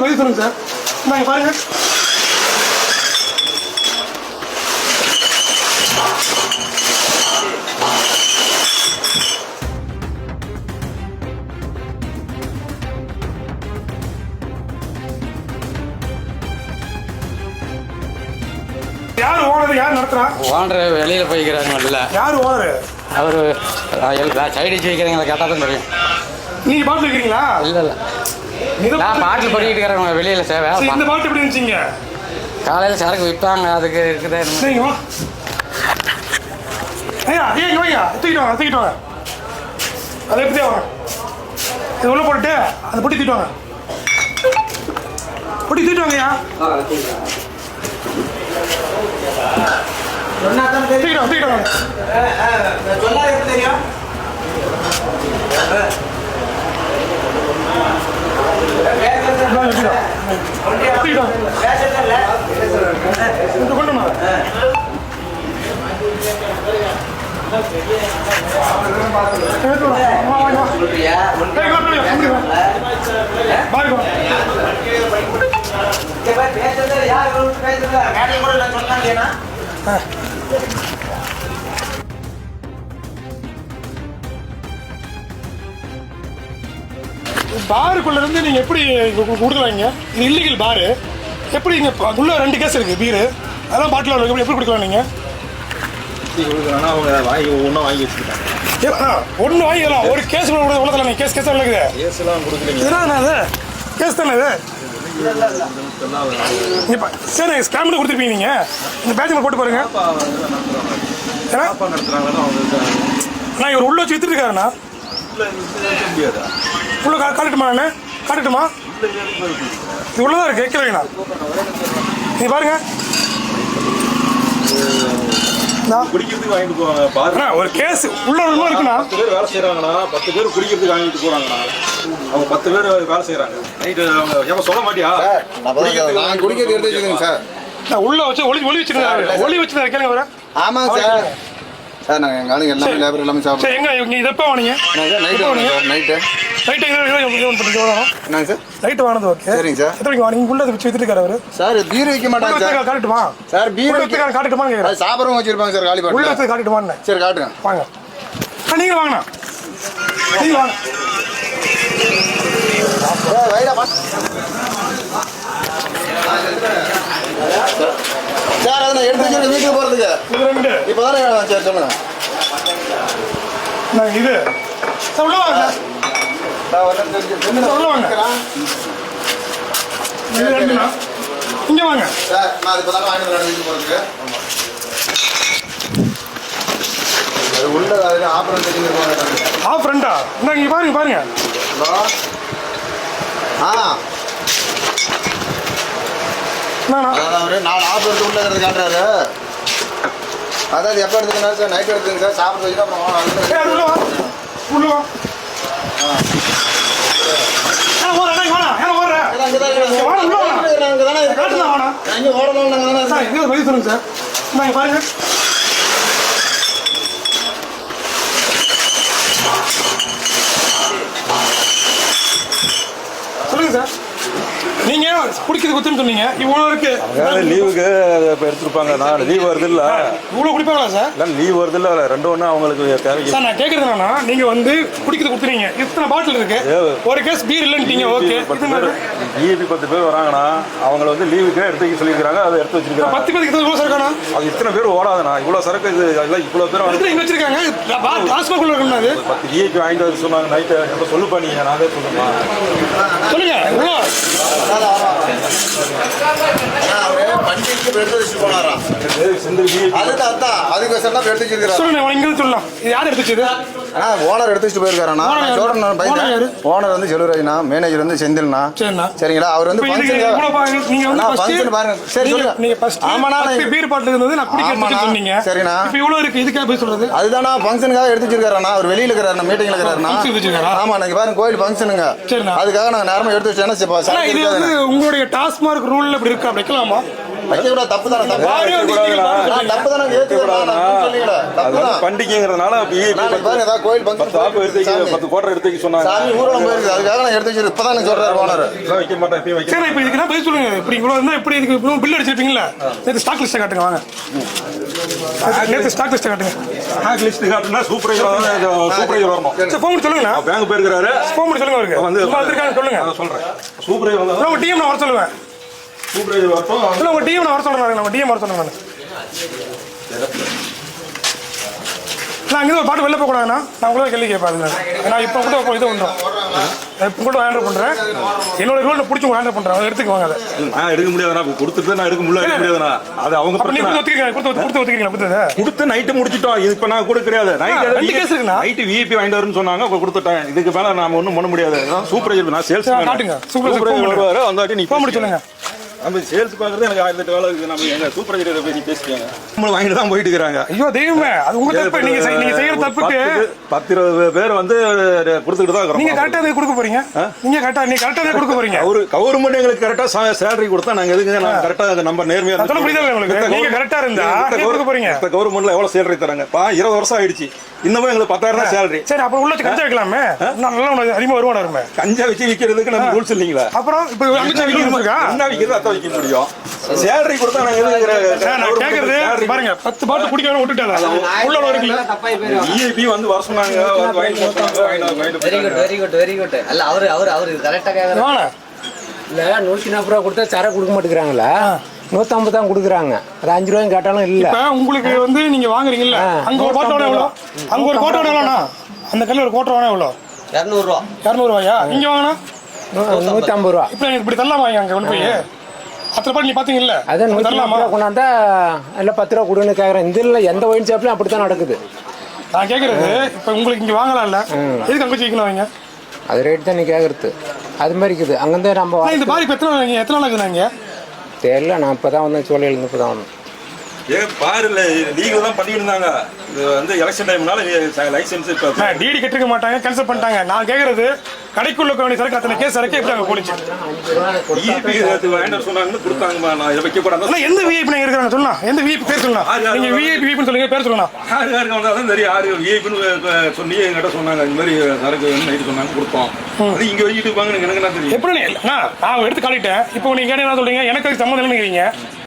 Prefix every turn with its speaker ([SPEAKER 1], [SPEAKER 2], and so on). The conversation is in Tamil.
[SPEAKER 1] சார் பதில் சொல்லுங்க சார். இந்தாங்க பாருங்க. யார் ஓனர்? யார் நடத்துறா?
[SPEAKER 2] ஓனர் வெளியில் போய்க்கிறாங்க வெளில.
[SPEAKER 1] யார் ஓனர்?
[SPEAKER 2] அவர் சைடு வச்சு வைக்கிறீங்களா கேட்டால் தான் தெரியும்.
[SPEAKER 1] நீங்க பாட்டு வைக்கிறீங்களா?
[SPEAKER 2] இல்லை இல்லை. நான் பாட்டில் படிக்கிட்டு இருக்கிறேன் வெளியில் சேவை
[SPEAKER 1] இந்த பாட்டு எப்படி இருந்துச்சுங்க?
[SPEAKER 2] காலையில் சரக்கு விற்பாங்க அதுக்கு இருக்குதே
[SPEAKER 1] சரிங்க வா. ஐயா ஐயா வாங்க தூக்கிட்டு வாங்க தூக்கிட்டு வாங்க. அதை எப்படி வாங்க. இது உள்ள போட்டுட்டு அதை பொட்டி தூக்கிட்டு வாங்க. பொட்டி தூக்கிட்டு வாங்கய்யா தூக்கிட்டு வாங்க தூக்கிட்டு வாங்க இந்தாங்க, தூக்கிட்டு வாங்க. தூக்கிட்டு வாங்க இங்க கொண்டு வாங்க எடுத்து வா. வா, வா, வா. ஏய், வா, வா, இங்க வா. பாருங்க வா. ஆ. பாருக்குள்ள இருந்து நீங்க எப்படி கொடுக்குறாங்க இது இல்லீகல் பாரு எப்படி இங்க உள்ள ரெண்டு கேஸ் இருக்கு பீரு அதெல்லாம் பாட்டில் எப்படி எப்படி கொடுக்கலாம் நீங்க?
[SPEAKER 3] கொடுக்குறாங்கன்னா அவங்க வாங்கி ஒவ்வொன்றா வாங்கி வச்சுக்கிட்டாங்க.
[SPEAKER 1] ஒன்று வாங்கிக்கலாம் ஒரு கேஸ் உள்ள நீங்க கேஸ் கேஸ் இருக்குது.
[SPEAKER 3] கேஸ்லாம் கொடுக்கலீங்க.
[SPEAKER 1] இதுதான் அது கேஸ் தானே இது? இப்போ சரி ஸ்கேமில் கொடுத்துருப்பீங்க நீங்க. இந்த பேட்சில் போட்டு பாருங்க. ஏன்னா நான் இவர் உள்ள வச்சு வித்துட்டு இருக்காருண்ணா
[SPEAKER 3] உள்ள இருக்க முடியாதா?
[SPEAKER 1] உள்ள கா காட்டட்டுமா நான் காட்டட்டுமா? இது உள்ளதான் இருக்கு வைக்கிறீங்கண்ணா நீ பாருங்க. இந்தா.
[SPEAKER 3] குடிக்கிறதுக்கு வாங்கிட்டு போவாங்க பாரு
[SPEAKER 1] அண்ணா ஒரு கேஸ் உள்ள ஒரு இருக்குண்ணா.
[SPEAKER 3] பத்து பேர் வேலை செய்கிறாங்கன்னா பத்து பேர் குடிக்கிறதுக்கு வாங்கிட்டு போகிறாங்கண்ணா அவங்க பத்து பேர் வேலை செய்கிறாங்க நைட்டு சொல்ல மாட்டியா?
[SPEAKER 4] நான் குடிக்கிறது எடுத்து வச்சுக்கோங்க சார்.
[SPEAKER 1] நான் உள்ள வச்சு ஒளி ஒளி வச்சிருந்தாரு ஒளி வச்சிருந்தாரு கேளுங்க வர
[SPEAKER 4] ஆமாங்க சார். நாங்கள் எங்கள் ஆளுங்க எல்லாமே லேபர் எல்லாமே சாப்பிடுவோம்
[SPEAKER 1] சரி எங்க இங்க இதை எப்போ வாங்கினீங்க?
[SPEAKER 4] நைட்டு
[SPEAKER 1] வாங்கினீங்க?
[SPEAKER 4] சார் நைட்டு
[SPEAKER 1] லைட்டு வரும்
[SPEAKER 4] என்னங்க சார்?
[SPEAKER 1] லைட்டு வாங்கினது ஓகே
[SPEAKER 4] சரிங்க சார்.
[SPEAKER 1] எத்தனை மணிக்கு வாங்கினீங்க? உள்ள வச்சு வித்துட்டு இருக்காரு அவரு.
[SPEAKER 4] சார் பீர் வைக்க மாட்டாங்க சார்.
[SPEAKER 1] காட்டுமா
[SPEAKER 4] சார் பீர்
[SPEAKER 1] உள்ள
[SPEAKER 4] வைக்க
[SPEAKER 1] கேட்குறேன்
[SPEAKER 4] அது சாப்பிட்றவங்க வச்சிருப்பாங்க சார் காலி
[SPEAKER 1] உள்ள
[SPEAKER 4] பாட்டில்
[SPEAKER 1] வச்சு காட்டுமான்னு
[SPEAKER 4] சரி காட்டுங்க.
[SPEAKER 1] வாங்க. நீங்க வாங்கண்ணா நீங்க வாங்க.
[SPEAKER 4] சார் சார் அதை எடுத்து வச்சிருக்கேன் வீட்டுக்கு போகிறதுக்கு
[SPEAKER 1] இது ரெண்டு.
[SPEAKER 4] இப்போ தானே சார் சொல்லுங்கள்
[SPEAKER 1] இது. சார் உள்ள வாங்க சார் சார் உள்ள வாங்க. இது ரெண்டுண்ணா இங்க வாங்க.
[SPEAKER 4] சார் நான் இப்போ தானே வாங்கிட்டு வரேன் வீட்டுக்கு போகிறதுக்கு அது உள்ள அது ஆப்பரம் தெரிஞ்சு போகிறேன்
[SPEAKER 1] ஆ? ஃப்ரெண்டா இந்தா இங்க பாருங்க பாருங்க.
[SPEAKER 4] ஹலோ? ஆ. அவரு நாலு ஆப் எடுத்து உள்ள இருக்கிறது காட்டுறாரு. அதாவது எப்போ எடுத்துக்கணும் சார்? நைட் எடுத்துங்க சார். சாப்பிட்டு வச்சுட்டு அப்புறம் நாங்கள்
[SPEAKER 1] சொல்லுங்க சார் இந்தாங்க பாருங்க. சொல்லுங்க சார். நீங்க குடிக்கிறது குத்துன்னு சொன்னீங்க? இவ்வளோ இருக்கு
[SPEAKER 3] லீவுக்கு எடுத்துருப்பாங்க. நான் லீவ் வருது இல்லை.
[SPEAKER 1] இவ்வளோ குடிப்பாங்களா சார்
[SPEAKER 3] இல்லை லீவ் வருது இல்லை. ரெண்டு ஒன்று அவங்களுக்கு தேவைக்கு.
[SPEAKER 1] சார் நான் கேட்கறது என்னன்னா நீங்க வந்து குடிக்கிறது குடுத்துறீங்க இத்தனை பாட்டில் இருக்கு. ஒரு கேஸ் பீர். இல்லைன்ட்டீங்க ஓகே
[SPEAKER 3] இபி பத்து பேர் வராங்கன்னா அவங்கள வந்து லீவுக்கு எடுத்து வைக்க சொல்லியிருக்காங்க அதை எடுத்து வச்சிருக்காங்க
[SPEAKER 1] பத்து பேருக்கு இத்தனை சரக்கானா
[SPEAKER 3] அது இத்தனை பேர் ஓடாதுண்ணா. இவ்வளோ சரக்கு இது எல்லாம் இவ்வளோ பேர் வந்து
[SPEAKER 1] இங்க வச்சிருக்காங்க. டாஸ்மாக் உள்ள இருக்கணும் அது.
[SPEAKER 3] பத்து இஏபி வாங்கிட்டு வர சொன்னாங்க. நைட்டு சொல்லுப்பா நீங்கள் நானே சொல்லுமா?
[SPEAKER 1] சொல்லுங்க இவ்வளோ
[SPEAKER 4] அவரு பண்டிகைக்கு எடுத்து வச்சுட்டு போனாராம் அதுதான் தான் எடுத்து வச்சிருக்கிறாரு.
[SPEAKER 1] சொல்லுங்க சொல்லலாம். இது யார்
[SPEAKER 4] ஆ ஓனர் எடுத்து வச்சுட்டு போயிருக்காரண்ணா பையன்.
[SPEAKER 1] யாரு?
[SPEAKER 4] ஓனர் வந்து செல்வராஜ்னா மேனேஜர் வந்து செந்தில்னா சரிங்களா? அவர் வந்து
[SPEAKER 1] இப்ப இவ்வளவு பாருங்க,
[SPEAKER 4] சரி சொல்லுங்க.
[SPEAKER 1] நீங்க first
[SPEAKER 4] ஆமாண்ணா
[SPEAKER 1] பீர் பாட்டில் இருந்தது நான் குடிக்க
[SPEAKER 4] ஆமாண்ணா.
[SPEAKER 1] எடுத்துச்சு சொன்னீங்க.
[SPEAKER 4] சரிண்ணா.
[SPEAKER 1] இப்ப இவ்வளவு இருக்கு இதுக்காக போய் சொல்றது?
[SPEAKER 4] அதுதானா ஃபங்க்ஷனுக்காக எடுத்து வச்சிருக்காரண்ணா அவர் வெளியில இருக்கிறாரு மீட்டிங்ல இருக்கிறாருண்ணா? ஆமா நீங்க பாருங்க கோயில் ஃபங்க்ஷனுங்க. அதுக்காக நாங்க நேரமா எடுத்து வச்சோன்னா
[SPEAKER 1] உங்களுடைய டாஸ்மார்க் ரூல்ல இப்படி இருக்கு அப்படி
[SPEAKER 4] வைக்கக்கூடாது தப்பு. தானே தப்பு நான் தானே தான்
[SPEAKER 3] பண்டிகைங்கிறதுனால
[SPEAKER 4] ஏதாவது கோயில்
[SPEAKER 3] பத்து
[SPEAKER 4] பங்கு
[SPEAKER 3] எடுத்து. பத்து கோட்டை எடுத்து சொன்னாங்க.
[SPEAKER 4] சாமி ஊர்வலம் போயிருக்கு. அதுக்காக நான் எடுத்து வச்சிருக்கேன். சொல்றாரு ஓனர்.
[SPEAKER 3] வைக்க மாட்டேன்
[SPEAKER 1] சரி இப்போ இதுக்கு என்ன பதில் சொல்லுங்க? இப்படி இவ்வளோ இருந்தால் எப்படி இதுக்கு பில் அடிச்சிருப்பீங்களா நேற்று ஸ்டாக் லிஸ்ட்டை காட்டுங்க வாங்க. நேற்று ஸ்டாக் லிஸ்ட்டை காட்டுங்க.
[SPEAKER 3] ஹேக் லிஸ்ட் காட்டுனா சூப்பர்வைசர் சூப்பர்வைசர் வரணும்.
[SPEAKER 1] சரி. ஃபோன் சொல்லுங்கண்ணா.
[SPEAKER 3] பேங்க் போயிருக்கிறாரு.
[SPEAKER 1] ஃபோன் சொல்லுங்க அவருக்கு.
[SPEAKER 3] வந்து
[SPEAKER 1] சொல்லுங்க.
[SPEAKER 3] நான்
[SPEAKER 1] இல்லை உங்கள் டிஎம் நான் வர சொல்லுவேன்.
[SPEAKER 3] சூப்பர்வைசர் வரட்டும்
[SPEAKER 1] இல்லை உங்கள் நான் வர சொல்கிறேன் நம்ம டிஎம் வர சொல்லுங்க நான். நான் அங்கே ஒரு பாட்டு வெளில போகக்கூடாதுண்ணா நான் உங்களை கேள்வி கேட்பாது நான் இப்போ கூட இது பண்ணுறோம் இப்போ கூட ஹேண்டில் பண்ணுறேன் என்னோட ரோலில் பிடிச்சி உங்க ஹேண்டில் பண்ணுறேன் எடுத்துக்குவாங்க அதை.
[SPEAKER 3] நான் எடுக்க முடியாதுண்ணா. இப்ப கொடுத்துட்டு நான் எடுக்க முடியல எடுக்க முடியாதுண்ணா. அது அவங்க
[SPEAKER 1] ஒத்துக்கிறீங்க கொடுத்து கொடுத்து ஒத்துக்கிறீங்களா கொடுத்தது
[SPEAKER 3] கொடுத்து நைட்டு முடிச்சிட்டோம். இது இப்ப நான் கூட கிடையாது. நைட்
[SPEAKER 1] ஆ, ரெண்டு case இருக்குண்ணா.
[SPEAKER 3] நைட்டு விஐபி வாங்கிட்டு வரும்னு சொன்னாங்க. அப்ப கொடுத்துட்டேன். இதுக்கு மேல நாம ஒண்ணும் பண்ண முடியாது. சூப்பர்வைசர் நான் சேல்ஸ்
[SPEAKER 1] காட்டுங்க. பண்ணுங்க.
[SPEAKER 3] வருவாரு. வந்தாட்டி நீ
[SPEAKER 1] பண்ணி சொல்லுங்க.
[SPEAKER 3] நம்ம சேல்ஸ் பாக்குறது எனக்கு ஆயிரத்தி எட்டு வேலை இருக்கு நம்ம எங்க சூப்பர்வைசர் பேசி பேசிக்காங்க. நம்ம வாங்கிட்டு தான் போயிட்டு இருக்காங்க
[SPEAKER 1] ஐயோ தெய்வமே அது உங்க தப்பு. நீங்க செய்- நீங்க செய்யற தப்புக்கு
[SPEAKER 3] பத்து- இருபது பேர் வந்து கொடுத்துக்கிட்டு தான்
[SPEAKER 1] நீங்க
[SPEAKER 3] இருக்கிறோம்
[SPEAKER 1] கரெக்டா கொடுக்க போறீங்க? நீங்க கரெக்டா நீங்க கரெக்டா கொடுக்க போறீங்க?
[SPEAKER 3] அவரு கவர்மெண்ட் எங்களுக்கு கரெக்டா சேலரி கொடுத்தா நாங்க எதுக்கு நான் கரெக்டா நம்ம நேர்மையா
[SPEAKER 1] நான் சொல்ல புரியுதா உங்களுக்கு? நீங்க correct ஆ இருந்தா நீங்க கொடுக்க போறீங்க.
[SPEAKER 3] கவர்மெண்ட்ல எவ்வளவு சேலரி தராங்க? பா இருபது வருஷம் ஆயிடுச்சு. இன்னமும் எங்களுக்கு பத்தாயிரம் தான் சேலரி
[SPEAKER 1] சரி அப்புறம் உள்ள கஞ்சா வைக்கலாமே? நல்லா உனக்கு அதிகமா வருவானா இருமே
[SPEAKER 3] கஞ்சா வச்சு விக்கிறதுக்கு நம்ம ரூல்ஸ் இல்லைங்களா?
[SPEAKER 1] அப்புறம் இப்போ அங்கிச்சா வீடு இருக்கா
[SPEAKER 3] என்ன விக்கிறது? அதான் விக்க முடியும் சேலரி கொடுத்தா நாங்க
[SPEAKER 1] நான் கேக்குறது பாருங்க பத்து பாட்டு குடிக்காம விட்டுட்டாங்க உள்ள இருக்குல்ல
[SPEAKER 3] இஐபி வந்து வர சொன்னாங்க
[SPEAKER 5] very good very good very good அல்ல அவரு அவரு அவரு கரெக்டா
[SPEAKER 1] வாங்க
[SPEAKER 5] இல்ல நூற்றி நாற்பது ரூபா கொடுத்தா சரக்கு கொடுக்க மாட்டேங்கிறாங்களா? நூற்றம்பது தான் கொடுக்குறாங்க. அது அஞ்சு ரூபாயும் கேட்டாலும் இல்ல.
[SPEAKER 1] இப்ப உங்களுக்கு வந்து நீங்க வாங்குறீங்கல்ல அங்க ஒரு கோட்டை எவ்வளோ? அங்க ஒரு கோட்டை எவ்வளோண்ணா? அந்த கல்ல ஒரு கோட்டை எவ்வளோ?
[SPEAKER 5] இரநூறுவா.
[SPEAKER 1] இரநூறுவாயா? இங்க வாங்கினா
[SPEAKER 5] நூற்றம்பது ரூபா
[SPEAKER 1] இப்போ இப்படி தரலாமா அங்க கொண்டு போய்? அத்தனை பாட்டு நீ பாத்தீங்கல்ல?
[SPEAKER 5] அதான் நூற்றி நாற்பது ரூபா கொண்டாந்தா இல்லை பத்து ரூபா கொடுன்னு கேட்குறேன் இதில் எந்த ஒயின் ஷாப்லையும் அப்படி தான் நடக்குது.
[SPEAKER 1] நான் கேக்குறது இப்ப உங்களுக்கு இங்க வாங்கலாம்ல? எதுக்கு அங்க வைக்கணும் அவங்க
[SPEAKER 5] அது ரேட் தான் நீ கேட்குறது அது மாதிரி இருக்குது. அங்கேருந்து நம்ம
[SPEAKER 1] இந்த பாதிப்பு எத்தனை எத்தனை நாளைக்கு நாங்க
[SPEAKER 5] தெரியல நான் இப்போ தான் வந்தேன் சோழியிலேருந்து இப்போ தான் வந்தேன்.
[SPEAKER 3] ஏ பாருல லீகல் தான் பண்ணிட்டு இருந்தாங்க இது வந்து எலெக்ஷன் டைம்னால லைசென்ஸ் இப்ப
[SPEAKER 1] டிடி கட்டிருக்க மாட்டாங்க கேன்சல் பண்ணிட்டாங்க. நான் கேக்குறது கடைக்குள்ள வேண்டிய சரக்கு அத்தனை கேஸ் சரக்கு எப்படி அங்க போடுச்சு.
[SPEAKER 3] இபி வேண்டாம் சொன்னாங்கன்னு கொடுத்தாங்கம்மா நான் இதை வைக்க கூடாது
[SPEAKER 1] எந்த விஐபி நாங்க இருக்கிறாங்க சொல்லலாம் எந்த விஐபி பேர் சொல்லலாம் நீங்க விஐபி விஐபி சொல்லுங்க பேர் சொல்லலாம்
[SPEAKER 3] யாரு யாருக்கு வந்தா தான் தெரியும் யாரு விஐபின்னு சொல்லி என்கிட்ட சொன்னாங்க. இந்த மாதிரி சரக்கு நைட்டு சொன்னாங்க கொடுத்தோம். அது இங்க வச்சுட்டு இருப்பாங்க எனக்கு என்ன தெரியும்?
[SPEAKER 1] எப்படி நான் எடுத்து காட்டிட்டேன். இப்போ நீங்க என்ன சொல்றீங்க? எனக்கு சம்மந்தம் இல்லைங்கிறீங்க.